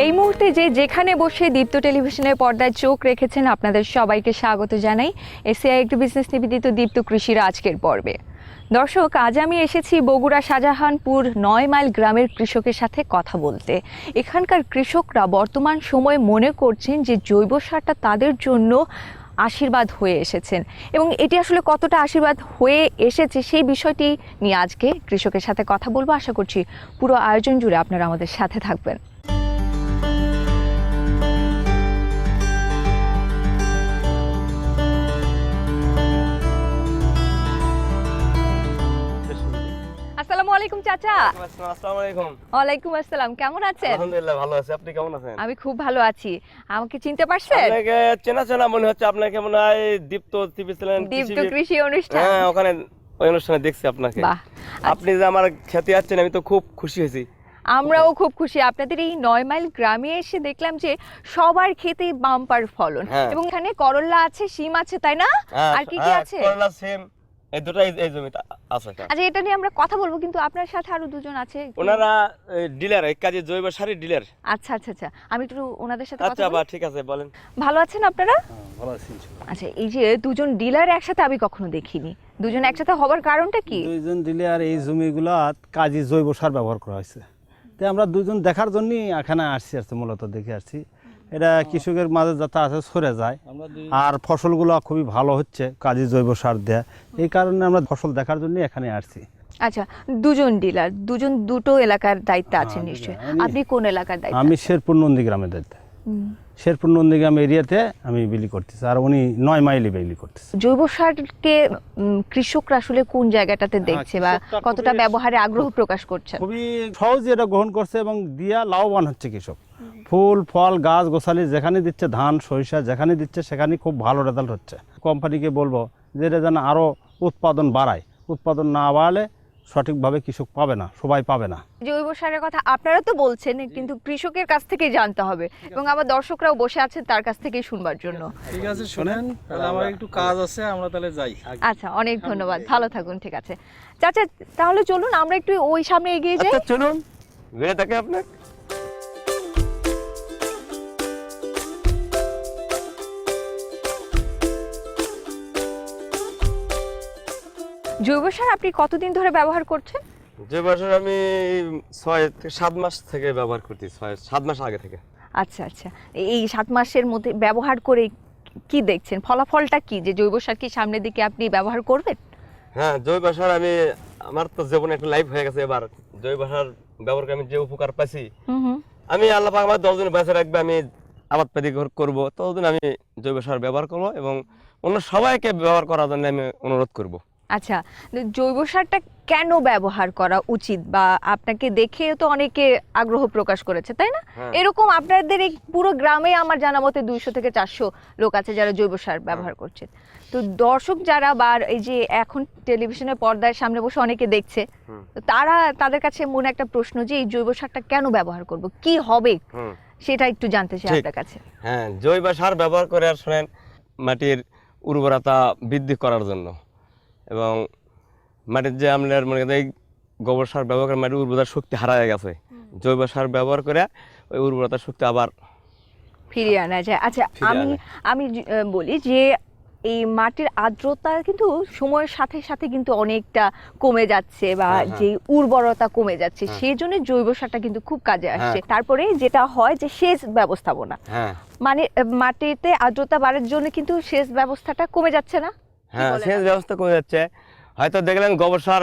এই মুহূর্তে যে যেখানে বসে দীপ্ত টেলিভিশনের পর্দায় চোখ রেখেছেন আপনাদের সবাইকে স্বাগত জানাই। এসিআই একটি বিজনেস নিবেদিত দীপ্ত কৃষির আজকের পর্বে। দর্শক, আজ আমি এসেছি বগুড়া শাহজাহানপুর নয় মাইল গ্রামের কৃষকের সাথে কথা বলতে। এখানকার কৃষকরা বর্তমান সময়ে মনে করছেন যে জৈব সারটা তাদের জন্য আশীর্বাদ হয়ে এসেছেন এবং এটি আসলে কতটা আশীর্বাদ হয়ে এসেছে সেই বিষয়টি নিয়ে আজকে কৃষকের সাথে কথা বলব। আশা করছি পুরো আয়োজন জুড়ে আপনারা আমাদের সাথে থাকবেন। আলাইকুম চাচা। আসসালামু আলাইকুম। ওয়ালাইকুম আসসালাম কেমন আছেন? আলহামদুলিল্লাহ ভালো আছি। আপনি কেমন আছেন? আমি খুব ভালো আছি। আমাকে চিনতে পারছেন? আপনাকে চেনা চেনা মনে হচ্ছে আপনাকে মনে হয় দীপ্ত টিভি দীপ্ত কৃষি অনুষ্ঠান। হ্যাঁ ওখানে ওই অনুষ্ঠানে দেখছি আপনাকে। আপনি যে আমার খ্যাতি আছেন আমি তো খুব খুশি হয়েছি। আমরাও খুব খুশি। আপনাদের এই নয় মাইল গ্রামে এসে দেখলাম যে সবার খেতে বাম্পার ফলন। হ্যাঁ। এবং এখানে করলা আছে শিম আছে তাই না? হ্যাঁ, আর কি কি হ্যাঁ, আছে? করলা সেম এই দুটাই এই জমিতে আছে। আচ্ছা এটা নিয়ে আমরা কথা বলব কিন্তু আপনার সাথে আরও দুজন আছে। ওনারা ডিলার এই কাজে জৈব সারি ডিলার। আচ্ছা আচ্ছা আচ্ছা আমি একটু ওনাদের সাথে কথা আচ্ছা বা ঠিক আছে বলেন। ভালো আছেন আপনারা? ভালো আছি আচ্ছা এই যে দুজন ডিলার একসাথে আমি কখনো দেখিনি। দুজন একসাথে হবার কারণটা কি? দুইজন দিলে আর এই জমিগুলো কাজে জৈব সার ব্যবহার করা হয়েছে। তাই আমরা দুজন দেখার জন্যই এখানে আসছি আর মূলত দেখে আসছি। এটা কৃষকের মাঝে যাতে আছে সরে যায়। আর ফসলগুলো খুবই ভালো হচ্ছে কাজে জৈব সার দেয়া। এই কারণে আমরা ফসল দেখার জন্য এখানে আসছি। আচ্ছা দুজন ডিলার দুজন দুটো এলাকার দায়িত্ব আছে হ্যাঁ, নিশ্চয়ই। আপনি কোন এলাকার দায়িত্ব আমি শেরপুর নন্দী গ্রামের দায়িত্ব। শেরপুর নন্দীগ্রাম এরিয়াতে আমি বিলি করতেছি আর উনি নয় মাইলে বিলি করতেছে। জৈব সারকে কৃষকরা আসলে কোন জায়গাটাতে দেখছে বা কতটা ব্যবহারে আগ্রহ প্রকাশ করছে খুবই সহজে এটা গ্রহণ করছে এবং দিয়া লাভবান হচ্ছে কৃষক। ফুল ফল গাছ গোছালি যেখানে দিচ্ছে ধান সরিষা যেখানে দিচ্ছে সেখানে খুব ভালো রেজাল্ট হচ্ছে। কোম্পানিকে বলব যে এটা যেন আরও উৎপাদন বাড়ায়। উৎপাদন না বাড়ালে সঠিকভাবে কৃষক পাবে না সবাই পাবে না। জৈব সারের কথা আপনারা তো বলছেন কিন্তু কৃষকের কাছ থেকে জানতে হবে এবং আমার দর্শকরাও বসে আছেন তার কাছ থেকেই শুনবার জন্য। ঠিক আছে শুনেন তাহলে আমার একটু কাজ আছে আমরা তাহলে যাই। আচ্ছা অনেক ধন্যবাদ ভালো থাকুন ঠিক আছে। চাচা তাহলে চলুন আমরা একটু ওই সামনে এগিয়ে যাই। আচ্ছা চলুন। ঘুরে থাকে আপনার জৈব সার আপনি কতদিন ধরে ব্যবহার করছেন? জৈব সার আমি ছয় থেকে সাত মাস থেকে ব্যবহার করছি ছয় সাত মাস আগে থেকে। আচ্ছা আচ্ছা। এই সাত মাসের মধ্যে ব্যবহার করে কি দেখছেন? ফলাফলটা কি? যে জৈব সার কি সামনের দিকে আপনি ব্যবহার করবেন? হ্যাঁ জৈব সার আমি আমার তো জীবনে একটা লাইফ হয়ে গেছে এবার। জৈব সার ব্যবহার করে আমি যে উপকার পাইছি আমি আল্লাহ পাক আমার দশজন বেঁচে রাখবে আমি আবাদ পাতি করব। ততদিন আমি জৈব সার ব্যবহার করব এবং অন্য সবাইকে ব্যবহার করার জন্য আমি অনুরোধ করব। আচ্ছা জৈব সারটা কেন ব্যবহার করা উচিত? বা আপনাকে দেখে তো অনেকে আগ্রহ প্রকাশ করেছে তাই না? হ্যাঁ। এরকম আপনাদের এই পুরো গ্রামে আমার জানা মতে দুইশো থেকে চারশো লোক আছে যারা জৈব সার ব্যবহার করছে। তো দর্শক যারা বা এই যে এখন টেলিভিশনের পর্দার সামনে বসে অনেকে দেখছে তো তারা তাদের কাছে মনে একটা প্রশ্ন যে এই জৈব সারটা কেন ব্যবহার করব? কি হবে? সেটা একটু জানতে চাই আপনার কাছে। হ্যাঁ জৈব সার ব্যবহার করে আর শোনেন মাটির উর্বরতা বৃদ্ধি করার জন্য। এবং মাটির যে আপনার মনে করেন এই গোবর সার ব্যবহার করে মাটির উর্বরতা শক্তি হারায় গেছে। জৈব সার ব্যবহার করে ওই উর্বরতার শক্তি আবার ফিরিয়ে আনা যায়। আচ্ছা আমি আমি বলি যে এই মাটির আর্দ্রতা কিন্তু সময়ের সাথে সাথে কিন্তু অনেকটা কমে যাচ্ছে বা হ্যাঁ, হ্যাঁ। যে উর্বরতা কমে যাচ্ছে হ্যাঁ। সেই জন্য জৈব সারটা কিন্তু খুব কাজে আসছে। তারপরে যেটা হয় যে সেচ ব্যবস্থাপনা। মানে মাটিতে আর্দ্রতা বাড়ার জন্য কিন্তু সেচ ব্যবস্থাটা কমে যাচ্ছে না? হ্যাঁ সেচ ব্যবস্থা কমে যাচ্ছে। হয়তো দেখলেন গোবর সার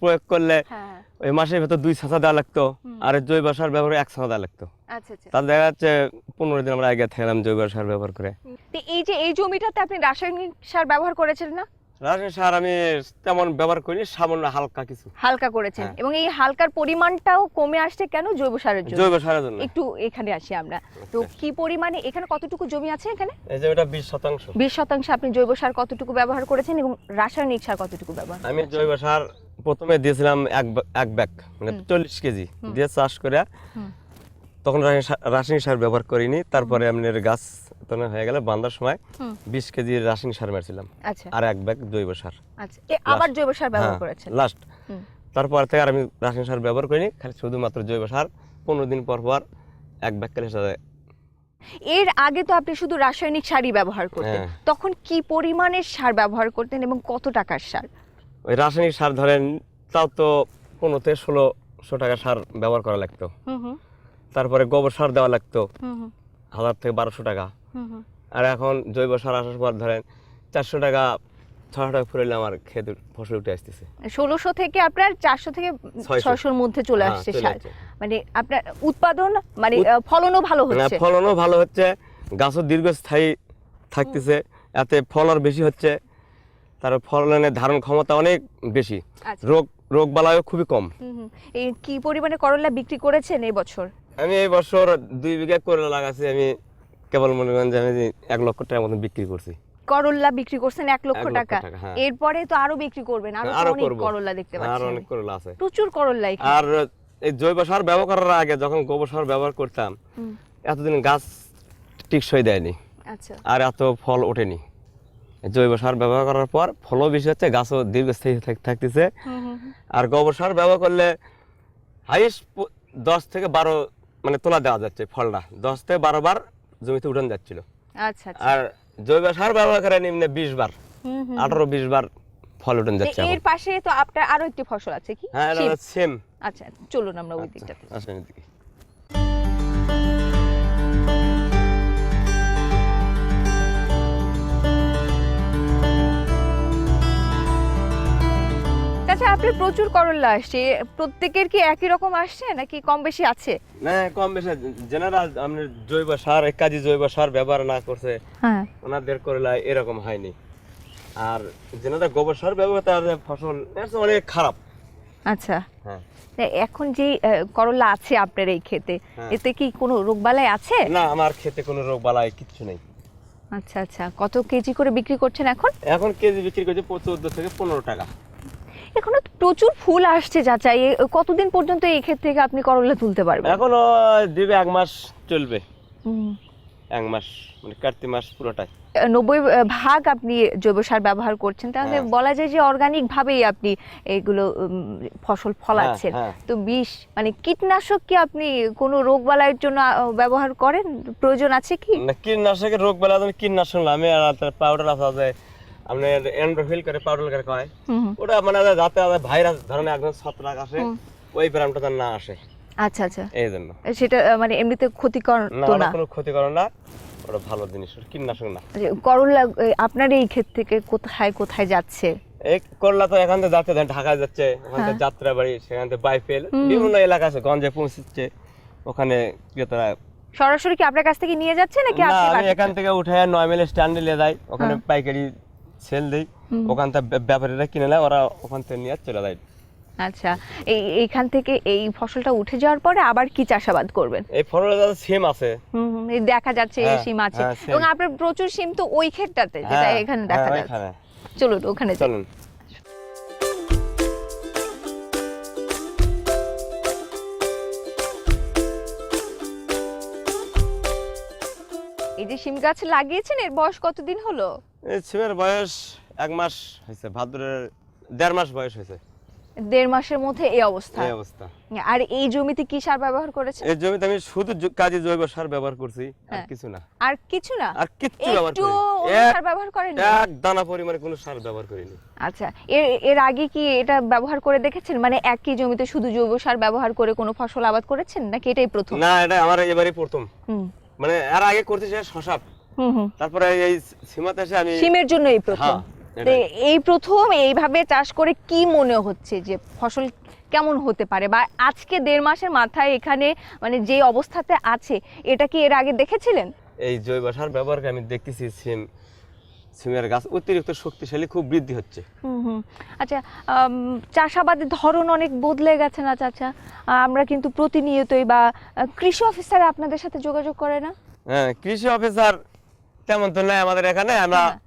প্রয়োগ করলে হ্যাঁ ওই মাসের ভেতর দুই ছাঁচা দেওয়া লাগতো আর জৈব সার ব্যবহারে এক ছাঁচা দেওয়া লাগতো। আচ্ছা আচ্ছা। দেখা যাচ্ছে পনেরো দিন আমরা আগে থাকলাম জৈব সার ব্যবহার করে। তো এই যে এই জমিটাতে আপনি রাসায়নিক সার ব্যবহার করেছিলেন না? রাসায়নিক সার আমি তেমন ব্যবহার করিনি সামান্য হালকা কিছু। হালকা করেছেন। হ্যাঁ। এবং এই হালকার পরিমাণটাও কমে আসছে কেন জৈব সারের জন্য? জৈব সারের জন্য। একটু এখানে আসি আমরা। তো কি পরিমাণে এখানে কতটুকু জমি আছে এখানে? এই যে ওটা বিশ শতাংশ। বিশ শতাংশ আপনি জৈব সার কতটুকু ব্যবহার করেছেন এবং রাসায়নিক সার কতটুকু ব্যবহার আমি জৈব সার প্রথমে দিয়েছিলাম এক এক ব্যাগ মানে হুম। চল্লিশ কেজি দিয়ে চাষ করে তখন রাসায়নিক সার- রাসায়নিক সার ব্যবহার করিনি। তারপরে আপনার গাছ তখন হয়ে গেলে বান্ধার সময় হুম। বিশ কেজি রাসায়নিক সার মারছিলাম। আচ্ছা। আর এক ব্যাগ জৈব সার। আচ্ছা। আবার জৈব সার ব্যবহার করেছেন? লাস্ট তারপর থেকে আর আমি রাসায়নিক সার ব্যবহার করিনি খালি শুধুমাত্র জৈব সার। পনেরো দিন পর পর এক ব্যাগকালের সাথে এর আগে তো আপনি শুধু রাসায়নিক সারই ব্যবহার করতেন। হ্যাঁ। তখন কি পরিমাণের সার ব্যবহার করতেন এবং কত টাকার সার? ওই রাসায়নিক সার ধরেন তাও তো পনেরো থেকে ষোলোশো টাকা সার ব্যবহার করা লাগতো। তারপরে গোবর সার দেওয়া লাগতো। হাজার থেকে বারোশো টাকা। আর এখন জৈব সার আসার পর ধরেন চারশো টাকা ছশো টাকা ফুরাইলে আমার খেতে ফসল উঠে আসতেছে। ষোলোশো থেকে আপনার চারশো থেকে ছয়শো। ছয়শোর মধ্যে চলে হ্যাঁ, আসছে সার। মানে আপনার উৎপাদন মানে ফলনও ভালো হচ্ছে। ফলনও ভালো হচ্ছে। গাছও দীর্ঘস্থায়ী থাকতেছে। এতে ফলন বেশি হচ্ছে। তার ফলনের ধারণ ক্ষমতা অনেক বেশি। আচ্ছা। রোগ রোগ বালাইও খুবই কম। এই কি পরিমাণে করলা বিক্রি করেছেন এই বছর? আমি এই বছর দুই বিঘা করলা লাগাচ্ছি আমি কেবল মনে করেন যে আমি এক লক্ষ টাকার মতন বিক্রি করছি। করল্লা বিক্রি করছেন এক লক্ষ টাকা। হ্যাঁ। এরপরে তো আরও বিক্রি করবেন আরও অনেক করল্লা দেখতে আর পাচ্ছি অনেক করলা আছে। প্রচুর করল্লা। আর এই জৈব সার ব্যবহার করার আগে যখন গোবর সার ব্যবহার করতাম এতদিন গাছ টিকসই দেয়নি। আচ্ছা। আর এত ফল ওঠেনি। জৈব সার ব্যবহার করার পর ফলও বেশি হচ্ছে গাছও দীর্ঘস্থায়ী থাকতেছে। আর গোবর সার ব্যবহার করলে হাইস্ট দশ থেকে বারো মানে তোলা দেওয়া যাচ্ছে ফলটা। দশ থেকে বারো বার জমিতে উঠান যাচ্ছিল। আচ্ছা আচ্ছা। আর জৈব সার ব্যবহার করে নিম্নে বিশ বার। আঠারো বিশ বার ফল উঠান যাচ্ছে এর। পাশে তো আপনার আরও একটি ফসল আছে কি? হ্যাঁ সেম আচ্ছা চলুন আমরা ওই দিকটাতে। আসেন এদিকে। আচ্ছা আপনার প্রচুর করল্লা আসছে। প্রত্যেকের কি একই রকম আসছে নাকি কম বেশি আছে? না কম বেশি জেনারেল আপনি জৈব সার এক কাজে জৈব সার ব্যবহার না করছে হ্যাঁ। ওনাদের করলা এরকম হয়নি। আর যেনারা গোবর সার ব্যবহার তাদের ফসল অনেক খারাপ। আচ্ছা। হ্যাঁ। এখন যে করলা আছে আপনার এই ক্ষেতে হ্যাঁ। এতে কি কোনো রোগবালাই আছে? না আমার খেতে কোনো রোগ বালাই কিচ্ছু নেই। আচ্ছা আচ্ছা। কত কেজি করে বিক্রি করছেন এখন? এখন কেজি বিক্রি করছে চোদ্দ থেকে পনেরো টাকা। এখনও প্রচুর ফুল আসছে চাচা এ- কতদিন পর্যন্ত এই ক্ষেত থেকে আপনি করলা তুলতে পারবেন? এখনও দিবে এক মাস চলবে। এক মাস মানে কার্তিক মাস পুরোটাই। নব্বই ভাগ আপনি জৈব সার ব্যবহার করছেন। তাহলে হ্যাঁ। বলা যায় যে অর্গানিক ভাবেই আপনি এগুলো ফসল ফলাচ্ছেন। হ্যাঁ। তো বিষ মানে কীটনাশক কি আপনি কোনো রোগ বালাইয়ের জন্য ব্যবহার করেন? প্রয়োজন আছে কি? না কীটনাশকের রোগ বেলা তুমি কীটনাশক আমি পাউডার আছে যে আপনি এন্ড্রোফিল করে পাউডার করে কয়। ওটা মানে যাতে ভাইরাস ধরনের একদম ছত্রাক আসে ওই ব্যায়ামটা যেন না আসে। আচ্ছা আচ্ছা। এই জন্য। সেটা মানে এমনিতে ক্ষতিকর না তো না? কোনো ক্ষতি করে না। ওটা ভালো জিনিস কীটনাশক না। করলা আপনার এই ক্ষেত থেকে কোথায় কোথায় যাচ্ছে? এই করলা তো এখান থেকে যাচ্ছে ঢাকায় যাচ্ছে ওখান হ্যাঁ। থেকে যাত্রা বাড়ি সেখান থেকে বাইফেল বিভিন্ন এলাকা আছে গঞ্জে পৌঁছচ্ছে ওখানে ক্রেতারা সরাসরি কি আপনার কাছ থেকে নিয়ে যাচ্ছে নাকি আপনি এখান থেকে উঠে নয় মিলে স্ট্যান্ডে নিয়ে যাই ওখানে হ্যাঁ। পাইকারি সেল দেই ওখান থেকে ব্যাপারীরা কিনে নেয় ওরা ওখান থেকে নিয়ে চলে যায়। আচ্ছা এই এইখান থেকে এই ফসলটা উঠে যাওয়ার পরে আবার কি চাষাবাদ করবেন? এই ফসলটা যাতে সেম আছে। হুম হুম, এই দেখা যাচ্ছে এই হ্যাঁ, সিম আছে। হ্যাঁ, এবং আপনার প্রচুর সিম তো ওই ক্ষেতটাতে যেটা হ্যাঁ, এখানে হ্যাঁ, দেখা যাচ্ছে। চলুন ওখানে। চলুন। এই যে সিম গাছ লাগিয়েছেন এর বয়স কতদিন হলো? সিমের বয়স এক মাস হয়েছে ভাদ্রের দেড় মাস বয়স হয়েছে। দেড় মাসের মধ্যে এই অবস্থা। এই অবস্থা। আর এই জমিতে কি সার ব্যবহার করেছেন? এই জমিতে আমি শুধু কাজে জৈব সার ব্যবহার করছি আর হ্যাঁ। কিছু না। আর কিছু না? আর কিচ্ছু ব্যবহার এক- সার ব্যবহার করেন এক দানা পরিমাণে কোনো সার ব্যবহার করিনি। আচ্ছা এর এর আগে কি এটা ব্যবহার করে দেখেছেন? মানে একই জমিতে শুধু জৈব সার ব্যবহার করে কোনো ফসল আবাদ করেছেন নাকি এটাই প্রথম? না এটা আমার এবারই প্রথম। হুম। মানে এর আগে করতে চাই শশা হুম হুম। তারপরে এই সীমাতে এসে আমি সিমের জন্য এই প্রথম। হ্যাঁ, এই প্রথম এইভাবে চাষ করে কি মনে হচ্ছে যে ফসল কেমন হতে পারে? বা আজকে দেড় মাসের মাথায় এখানে মানে যে অবস্থাতে আছে এটা কি এর আগে দেখেছিলেন? এই জৈব সার ব্যবহারকে আমি দেখতেছি সিম সিমের গাছ অতিরিক্ত শক্তিশালী খুব বৃদ্ধি হচ্ছে। আচ্ছা চাষাবাদের ধরন অনেক বদলে গেছে না চাচা? আমরা কিন্তু প্রতিনিয়তই বা কৃষি অফিসার আপনাদের সাথে যোগাযোগ করে না? হ্যাঁ কৃষি অফিসার তেমন তো নাই আমাদের এখানে। আমরা হ্যাঁ।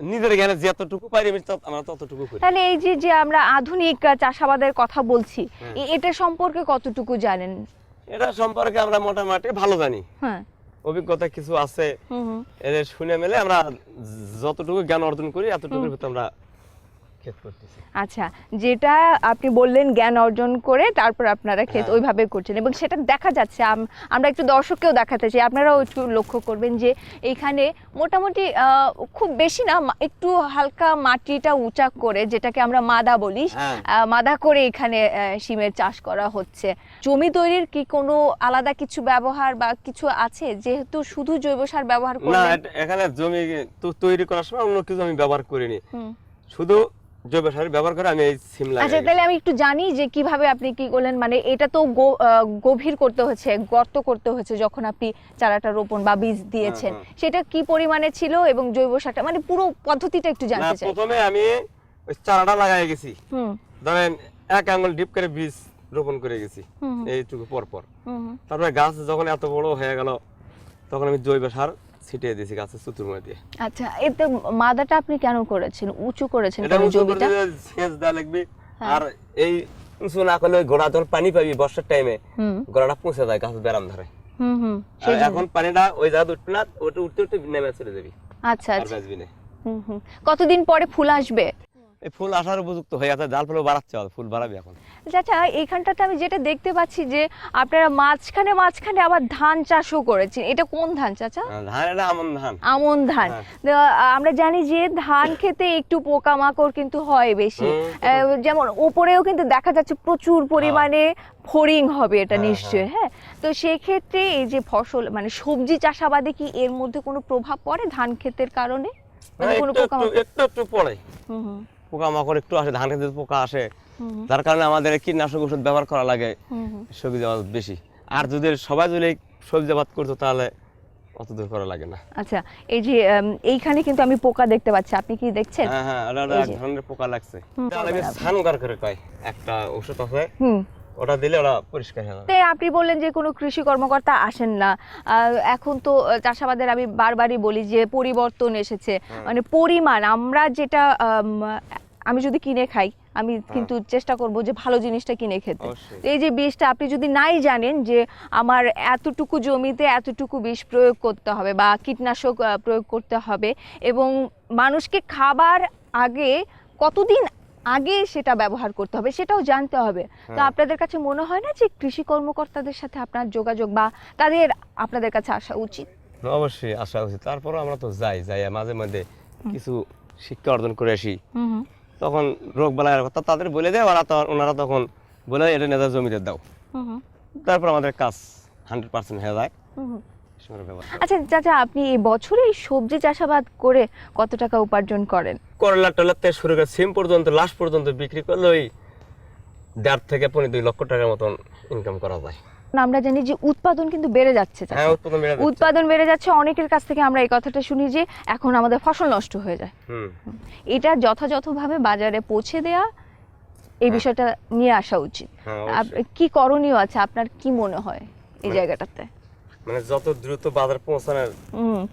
নিজের জ্ঞানে যতটুকু পারি আমি আমরা ততটুকু করি। তাহলে এই যে যে আমরা আধুনিক চাষাবাদের কথা বলছি হ্যাঁ। এটা সম্পর্কে কতটুকু জানেন? এটা সম্পর্কে আমরা মোটামুটি ভালো জানি। হ্যাঁ। অভিজ্ঞতা কিছু আছে এদের শুনে মেলে আমরা যতটুকু জ্ঞান অর্জন করি এতটুকুর ভিতরে আমরা ক্ষেত করতেছি আচ্ছা যেটা আপনি বললেন জ্ঞান অর্জন করে তারপর আপনারা ক্ষেত হ্যাঁ। ওইভাবে করছেন এবং সেটা দেখা যাচ্ছে আমরা একটু দর্শককেও দেখাতে চাই আপনারাও একটু লক্ষ্য করবেন যে এইখানে মোটামুটি খুব বেশি না একটু হালকা মাটিটা উঁচা করে যেটাকে আমরা মাদা বলি হ্যাঁ। মাদা করে এখানে সিমের চাষ করা হচ্ছে জমি তৈরির কি কোনো আলাদা কিছু ব্যবহার বা কিছু আছে যেহেতু শুধু জৈব সার ব্যবহার করে না এখানে জমি তৈরি করার সময় অন্য কিছু আমি ব্যবহার করিনি। শুধু জৈব সার ব্যবহার করে আমি এই সিম আচ্ছা তাহলে আমি একটু জানি যে কীভাবে আপনি কি করলেন? মানে এটা তো গভীর করতে হচ্ছে গর্ত করতে হচ্ছে যখন আপনি চারাটা রোপণ বা বীজ দিয়েছেন। সেটা কি পরিমাণে ছিল এবং জৈব সারটা? মানে পুরো পদ্ধতিটা একটু জানতে চাই। প্রথমে আমি ওই চারাটা লাগাই গেছি। হুম। ধরেন এক আঙ্গুল ডিপ করে বীজ রোপণ করে গেছি। এইটুকু পর পর। তারপরে গাছ যখন এত বড় হয়ে গেল তখন আমি জৈব সার ছিটিয়ে দিয়েছি গাছের দিয়ে আচ্ছা এতে মাদাটা আপনি কেন করেছেন? উঁচু করেছেন কেন জমিটা? সেচ লাগবে। হ্যাঁ। আর এই উঁচু না করলে গোড়া জল পানি পাবি বর্ষার টাইমে গোড়াটা পৌঁছে যায় গাছ বেড়াম ধরে। হুম হুম সেই এখন পানিটা ওই জায়গা উঠবে না ওটা উঠতে উঠতে নেমে চলে যাবি। আচ্ছা আচ্ছা। কতদিন পরে ফুল আসবে? এই ফুল আসার উপযুক্ত হয়ে গেছে জাল ফুলও বাড়াচ্ছে ফুল বাড়াবি এখন। চাচা এইখানটাতে আমি যেটা দেখতে পাচ্ছি যে আপনারা মাঝখানে মাঝখানে আবার ধান চাষও করেছেন। এটা কোন ধান চাচা? হ্যাঁ, ধান এটা আমন ধান। আমন ধান। হ্যাঁ। আমরা জানি যে ধান খেতে একটু পোকামাকড় কিন্তু হয় বেশি। যেমন উপরেও কিন্তু দেখা যাচ্ছে প্রচুর পরিমাণে ফড়িং হবে এটা হ্যাঁ, নিশ্চয়ই হ্যাঁ। তো সেক্ষেত্রে এই যে ফসল মানে সবজি চাষাবাদে কি এর মধ্যে কোনো প্রভাব পড়ে ধান ক্ষেতের কারণে? মানে হ্যাঁ, কোনো পোকামাকড়? একটু একটু পড়ে। হুম হুম, পোকা মাকড় একটু আসে ধান খেতে পোকা আসে। যার কারণে আমাদের কীটনাশক ওষুধ ব্যবহার করা লাগে। সবজি আবাদ বেশি। আর যদি সবাই যদি সবজি আবাদ করতো তাহলে অত দূর করা লাগে না। আচ্ছা এই যে এইখানে কিন্তু আমি পোকা দেখতে পাচ্ছি আপনি কি দেখছেন? হ্যাঁ হ্যাঁ এক ধরনের পোকা লাগছে। তাহলে সানগার করে কয় একটা ওষুধ আছে? হুম। ওটা দিলে ওরা পরিষ্কার হয়ে তে আপনি বললেন যে কোনো কৃষি কর্মকর্তা আসেন না। এখন তো চাষাবাদের আমি বারবারই বলি যে পরিবর্তন এসেছে। মানে পরিমাণ আমরা যেটা আমি যদি কিনে খাই আমি কিন্তু চেষ্টা করব যে ভালো জিনিসটা কিনে খেতে। এই যে বিষটা আপনি যদি নাই জানেন যে আমার এতটুকু জমিতে এতটুকু বিষ প্রয়োগ করতে হবে বা কীটনাশক প্রয়োগ করতে হবে এবং মানুষকে খাবার আগে কতদিন আগে সেটা ব্যবহার করতে হবে সেটাও জানতে হবে। তো হ্যাঁ। আপনাদের কাছে মনে হয় না যে কৃষি কর্মকর্তাদের সাথে আপনার যোগাযোগ বা তাদের আপনাদের কাছে আসা উচিত? অবশ্যই আসা উচিত। তারপরও আমরা তো যাই যাই মাঝে মধ্যে কিছু শিক্ষা অর্জন করে আসি। তখন রোগ বালাইয়ের কথা তাদের বলে দেয় ওরা তো ওনারা তখন বলে এটা নেতা জমিতে দাও। তারপর আমাদের কাজ হান্ড্রেড পার্সেন্ট হয়ে যায়। আচ্ছা চাচা আপনি এই বছরে এই সবজি চাষাবাদ করে কত টাকা উপার্জন করেন? করলা টলার থেকে শুরু করে সিম পর্যন্ত লাস্ট পর্যন্ত বিক্রি করলে ওই দেড় থেকে পনেরো দুই লক্ষ টাকার মতন ইনকাম করা যায়। আমরা জানি যে উৎপাদন কিন্তু বেড়ে যাচ্ছে হ্যাঁ উৎপাদন বেড়ে যাচ্ছে। উৎপাদন বেড়ে যাচ্ছে অনেকের কাছ থেকে আমরা এই কথাটা শুনি যে এখন আমাদের ফসল নষ্ট হয়ে যায়। হুম। এটা যথাযথভাবে বাজারে পৌঁছে দেয়া এই বিষয়টা নিয়ে আসা উচিত। হ্যাঁ। কি করণীয় আছে? আপনার কি মনে হয় এই মানে- জায়গাটাতে? মানে যত দ্রুত বাজার পৌঁছানোর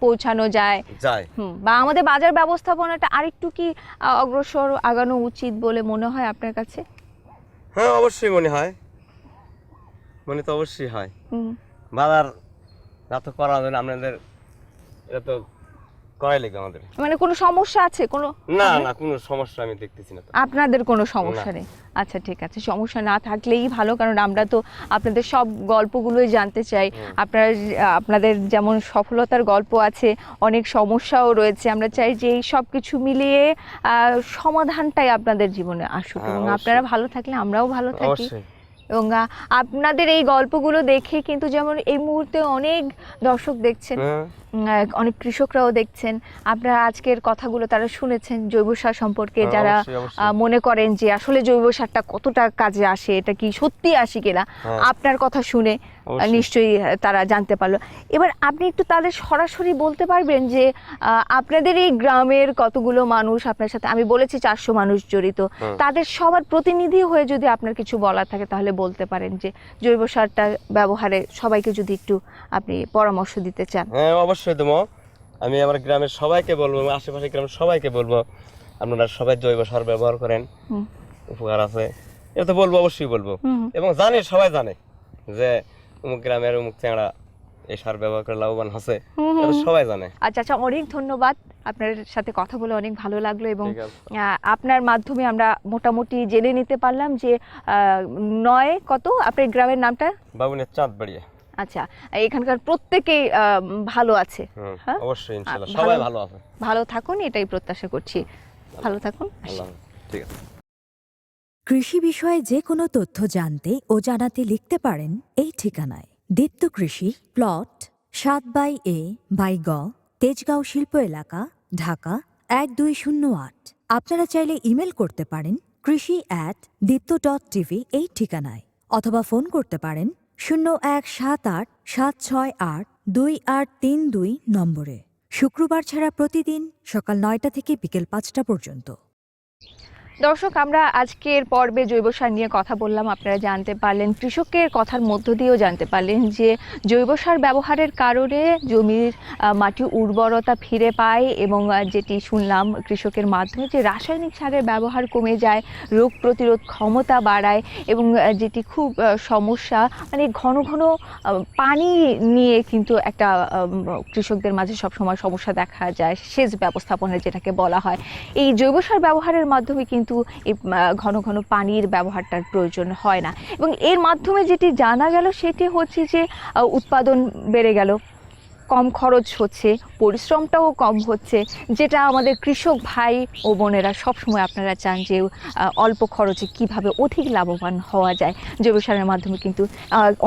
পৌঁছানো যায়। যায়। বা আমাদের বাজার ব্যবস্থাপনাটা আরেকটু কি অগ্রসর আগানো উচিত বলে মনে হয় আপনার কাছে? হ্যাঁ অবশ্যই মনে হয়। মনে তো অবশ্যই হয়। বাজার না তো করা হবে না আপনাদের এটা তো করাই লেগে আমাদের? মানে কোনো সমস্যা আছে? কোনো না না কোনো সমস্যা আমি দেখতেছি না আপনাদের কোনো সমস্যা নেই? আচ্ছা ঠিক আছে সমস্যা না থাকলেই ভালো কারণ আমরা তো আপনাদের সব গল্পগুলোই জানতে চাই। আপনারা আপনাদের যেমন সফলতার গল্প আছে অনেক সমস্যাও রয়েছে। আমরা চাই যে এই সব কিছু মিলিয়ে আহ, সমাধানটাই আপনাদের জীবনে আসুক হ্যাঁ, এবং আপনারা ভালো থাকলে আমরাও ভালো থাকি। এবং আপনাদের এই গল্পগুলো দেখে কিন্তু যেমন এই মুহূর্তে অনেক দর্শক দেখছেন হ্যাঁ। অনেক কৃষকরাও দেখছেন। আপনারা আজকের কথাগুলো তারা শুনেছেন জৈব সার সম্পর্কে। হ্যাঁ, যারা মনে করেন যে আসলে জৈব সারটা কতটা কাজে আসে এটা কি সত্যি আসে কিনা হ্যাঁ। আপনার কথা শুনে নিশ্চয়ই তারা জানতে পারল। এবার আপনি একটু তাদের সরাসরি বলতে পারবেন যে আহ, আপনাদের এই গ্রামের কতগুলো মানুষ আপনার সাথে আমি বলেছি চারশো মানুষ জড়িত। তাদের সবার প্রতিনিধি হয়ে যদি আপনার কিছু বলার থাকে তাহলে বলতে পারেন যে জৈব সারটা ব্যবহারে সবাইকে যদি একটু আপনি পরামর্শ দিতে চান। হ্যাঁ অবশ্যই। দেবো। আমি আমার গ্রামের সবাইকে বলব আশেপাশে গ্রামের সবাইকে বলব আপনারা সবাই জৈব সার ব্যবহার করেন। উপকার আছে। এটা তো বলব অবশ্যই বলব। এবং জানে সবাই জানে যে অমুক গ্রামের অমুক চ্যাংড়া এই সার ব্যবহার করে লাভবান হচ্ছে। সবাই জানে। আচ্ছা আচ্ছা অনেক ধন্যবাদ। আপনার সাথে কথা বলে অনেক ভালো লাগল এবং আপনার মাধ্যমে আমরা মোটামুটি জেনে নিতে পারলাম যে নয় কত? আপনার গ্রামের নামটা? বাবুনের চাঁদ বাড়িয়ে আচ্ছা এখানকার প্রত্যেকেই ভালো আছে। হ্যাঁ? অবশ্যই ইনশাল্লাহ ভালো- সবাই ভালো আছে। ভালো থাকুন এটাই প্রত্যাশা করছি। ভালো থাকুন ঠিক আছে। কৃষি বিষয়ে যে কোনো তথ্য জানতে ও জানাতে লিখতে পারেন এই ঠিকানায়। দীপ্ত কৃষি প্লট সাত বাই এ বাই গ তেজগাঁও শিল্প এলাকা ঢাকা এক দুই শূন্য আট। আপনারা চাইলে ইমেল করতে পারেন কৃষি অ্যাট দীপ্ত ডট টিভি এই ঠিকানায় অথবা ফোন করতে পারেন শূন্য এক সাত আট সাত ছয় আট দুই আট তিন দুই নম্বরে। শুক্রবার ছাড়া প্রতিদিন সকাল নয়টা থেকে বিকেল পাঁচটা পর্যন্ত। দর্শক, আমরা আজকের পর্বে জৈব সার নিয়ে কথা বললাম। আপনারা জানতে পারলেন, কৃষকের কথার মধ্য দিয়েও জানতে পারলেন যে জৈব সার ব্যবহারের কারণে জমির মাটি উর্বরতা ফিরে পায় এবং যেটি শুনলাম কৃষকের মাধ্যমে যে রাসায়নিক সারের ব্যবহার কমে যায়, রোগ প্রতিরোধ ক্ষমতা বাড়ায় এবং যেটি খুব সমস্যা মানে ঘন ঘন পানি নিয়ে কিন্তু একটা কৃষকদের মাঝে সবসময় সমস্যা দেখা যায়, সেচ ব্যবস্থাপনা যেটাকে বলা হয়। এই জৈব সার ব্যবহারের মাধ্যমে কিন্তু এই ঘন ঘন পানির ব্যবহারটার প্রয়োজন হয় না। এবং এর মাধ্যমে যেটি জানা গেল সেটি হচ্ছে যে উৎপাদন বেড়ে গেল। কম খরচ হচ্ছে, পরিশ্রমটাও কম হচ্ছে, যেটা আমাদের কৃষক ভাই ও বোনেরা সবসময় আপনারা চান যে অল্প খরচে কীভাবে অধিক লাভবান হওয়া যায়। জৈব সারের মাধ্যমে কিন্তু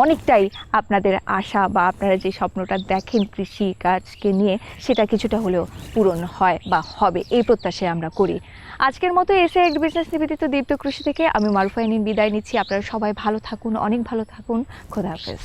অনেকটাই আপনাদের আশা বা আপনারা যে স্বপ্নটা দেখেন কৃষি কাজকে নিয়ে, সেটা কিছুটা হলেও পূরণ হয় বা হবে, এই প্রত্যাশায় আমরা করি। আজকের মতো এসে এক বিজনেস নিবেদিত দীপ্ত কৃষি থেকে আমি মারুফাইনিন বিদায় নিচ্ছি। আপনারা সবাই ভালো থাকুন, অনেক ভালো থাকুন। খোদা হাফেজ।